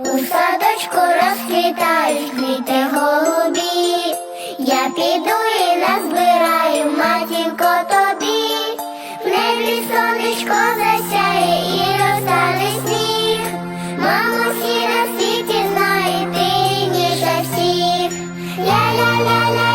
У садочку розквітають квіти голубі, я піду і назбираю матінко тобі, в небі сонечко засяє і розтане сніг. Мамо, всі на світі знає ти ніже всіх. Ля-ля-ля-ля.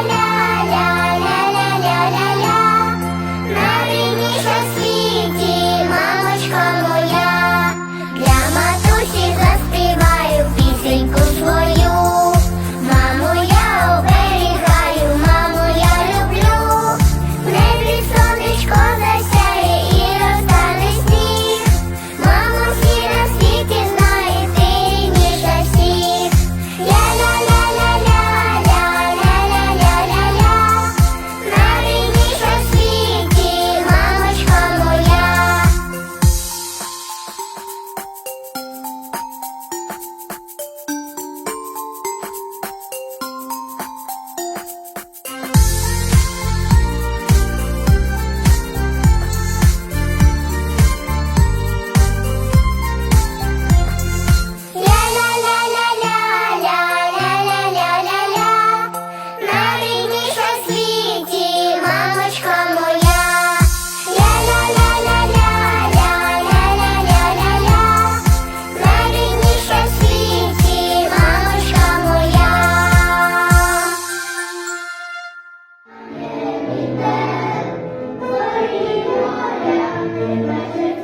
Іде, горі моря, ти бачиш.